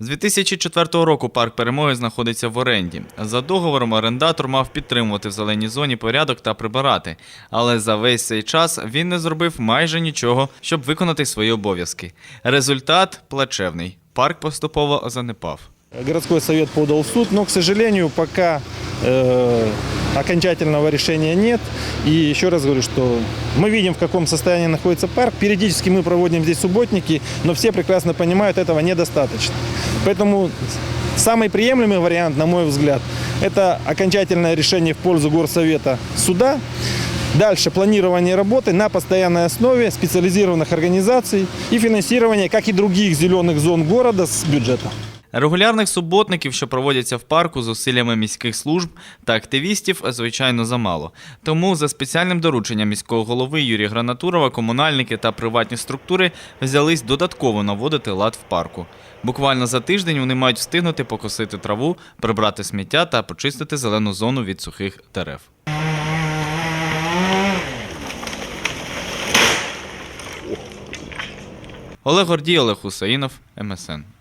З 2004 року парк перемоги знаходиться в оренді. За договором орендатор мав підтримувати в зеленій зоні порядок та прибирати. Але за весь цей час він не зробив майже нічого, щоб виконати свої обов'язки. Результат плачевний. Парк поступово занепав. Городской совет подал в суд, но, к сожалению, пока э, окончательного решения нет. И еще раз говорю, что мы видим, в каком состоянии находится парк. Периодически мы проводим здесь субботники, но все прекрасно понимают, этого недостаточно. Поэтому самый приемлемый вариант, на мой взгляд, это окончательное решение в пользу горсовета суда. Дальше планирование работы на постоянной основе специализированных организаций и финансирование, как и других зеленых зон города с бюджета. Регулярних суботників, що проводяться в парку з усиллями міських служб та активістів, звичайно, замало. Тому за спеціальним дорученням міського голови Юрія Гранатурова комунальники та приватні структури взялись додатково наводити лад в парку. Буквально за тиждень вони мають встигнути покосити траву, прибрати сміття та почистити зелену зону від сухих дерев. Олег Гордій, Олег Хусаїнов, МСН.